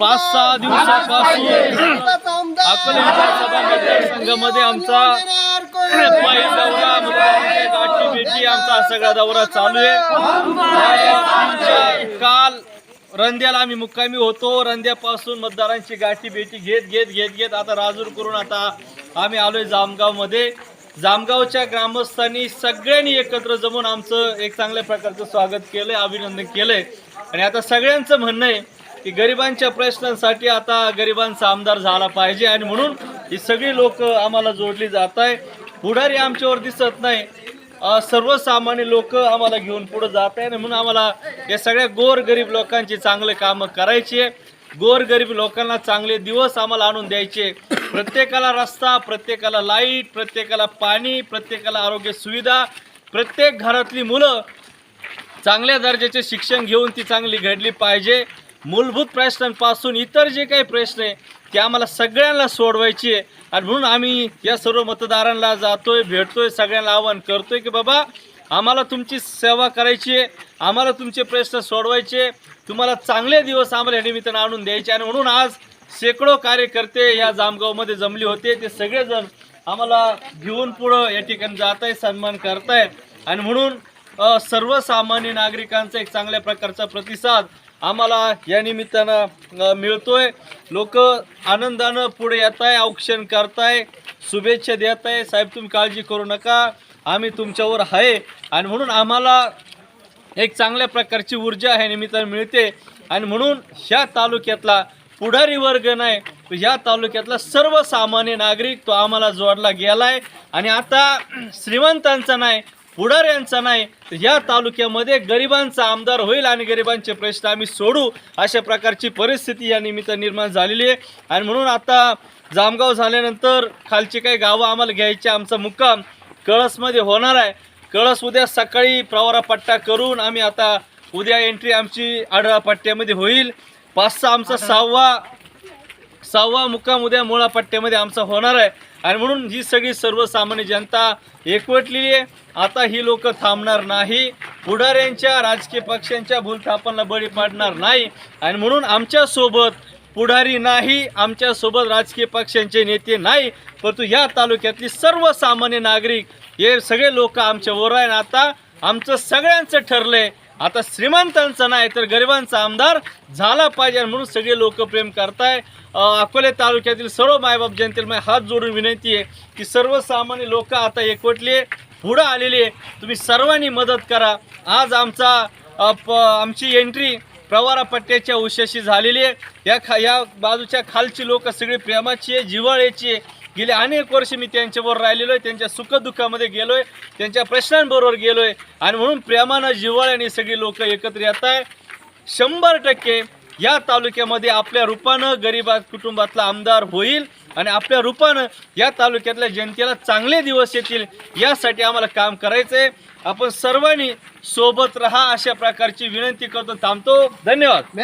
पाच सहा दिवसापासून अकोले विधानसभा मतदारसंघामध्ये आमचा पायी दौरा म्हणजे गाठी भेटी आमचा सगळा दौरा चालू आहे. काल रंध्याला आम्ही मुक्कामी होतो. रंध्यापासून मतदारांची गाठी भेटी घेत घेत घेत घेत आता राजूर करून आता आम्ही आलोय जामगावमध्ये. जामगावच्या ग्रामस्थांनी सगळ्यांनी एकत्र जमून आमचं एक चांगल्या प्रकारचं स्वागत केलंय अभिनंदन केलंय. आणि आता सगळ्यांचं म्हणणं आहे की गरिबांच्या प्रश्नांसाठी आता गरिबांचा आमदार झाला पाहिजे आणि म्हणून ही सगळी लोक आम्हाला जोडली जात आहे. पुढारी आमच्यावर दिसत नाही. सर्वसामान्य लोक आम्हाला घेऊन पुढे जात आहे आणि म्हणून आम्हाला या सगळ्या गोरगरीब लोकांची चांगले कामं करायची आहे. गोरगरीब लोकांना चांगले दिवस आम्हाला आणून द्यायचे प्रत्येकाला रस्ता प्रत्येकाला लाइट प्रत्येकाला पाणी प्रत्येकाला आरोग्य सुविधा प्रत्येक घरातली मुलं चांगल्या दर्जाचे शिक्षण घेऊन ती चांगली घडली पाहिजे. मूलभूत प्रश्नांपासून इतर जे काही प्रश्न आहे ते आम्हाला सगळ्यांना सोडवायची आहे. आणि म्हणून आम्ही या सर्व मतदारांना जातोय भेटतोय सगळ्यांना आवाहन करतोय की बाबा आम्हाला तुमची सेवा करायची आहे आम्हाला तुमचे प्रश्न सोडवायचे तुम्हाला चांगले दिवस आम्हाला या निमित्तानं आणून द्यायचे आणि म्हणून आज शेकडो कार्यकर्ते या जामगावमध्ये जमले होते. ते सगळेजण आम्हाला घेऊन पुढं या ठिकाणी जात आहे सन्मान करतायत. आणि म्हणून सर्वसामान्य नागरिकांचा एक चांगल्या प्रकारचा प्रतिसाद आम्हाला या निमित्तानं मिळतोय. लोक आनंदानं पुढे येत आहे औक्षण करताय शुभेच्छा देत आहे साहेब तुम्ही काळजी करू नका. आम्ही तुमच्यावर आहे. आणि म्हणून आम्हाला एक चांगल्या प्रकारची ऊर्जा ह्या निमित्तानं मिळते. आणि म्हणून ह्या तालुक्यातला पुढारी वर्ग नाही या ह्या तालुक्यातला सर्वसामान्य नागरिक तो आम्हाला जोडला गेला आहे आणि आता श्रीमंतांचा नाही पुढाऱ्यांचा नाही तर या तालुक्यामध्ये गरिबांचा आमदार होईल आणि गरिबांचे प्रश्न आम्ही सोडू अशा प्रकारची परिस्थिती या निमित्त निर्माण झालेली आहे. आणि म्हणून आता जामगाव झाल्यानंतर खालची काही गावं आम्हाला घ्यायची आमचा मुक्काम कळसमध्ये होणार आहे. कळस उद्या सकाळी प्रवारा पट्टा करून आम्ही आता उद्या एंट्री आमची आढळा पट्ट्यामध्ये होईल. पाच सहा आमचा सहावा सहावा मुक्काम उद्या मुळा पट्ट्यामध्ये आमचा होणार आहे. आणि म्हणून ही सगळी सर्वसामान्य जनता एकवटलेली आहे. आता ही लोक थांबणार नाही. पुढाऱ्यांच्या राजकीय पक्षांच्या भूलथापनला बळी पाडणार नाही. आणि म्हणून आमच्यासोबत पुढारी नाही आमच्यासोबत राजकीय पक्षांचे नेते नाही. परंतु या तालुक्यातली सर्वसामान्य नागरिक हे सगळे लोक आमच्यावर आहे आता आमचं सगळ्यांचं ठरलं आहे आता श्रीमंतांचा नाही तर गरिबांचा आमदार झाला पाहिजे म्हणून सगळे लोक प्रेम करताय. अकोले तालुक्यातील सर्व मायबाप जनतेला माझी हात जोडून विनंती आहे की सर्वसामान्य लोक आता एकवटले पुढं आलेले आहे. तुम्ही सर्वांनी मदत करा. आज आमचा प आमची एंट्री प्रवारा पट्ट्याच्या उशाशी झालेली आहे. या खा या बाजूच्या खालची लोक सगळी प्रेमाची आहे जिव्हाळ्याची आहे. गेले अनेक वर्ष मी त्यांच्याबरोबर राहिलेलो आहे त्यांच्या सुखदुःखामध्ये गेलो आहे त्यांच्या प्रश्नांबरोबर गेलो आहे आणि म्हणून प्रेमानं जिव्हाळ्याने सगळी लोक एकत्र येत आहे शंभर टक्के या तालुक्यामध्ये आपल्या रूपानं गरीबा कुटुंबातला आमदार होईल आणि आपल्या रूपानं या तालुक्यातल्या जनतेला चांगले दिवस येतील यासाठी आम्हाला काम करायचं आहे आपण सर्वांनी सोबत रहा अशा प्रकारची विनंती करतो थांबतो. धन्यवाद.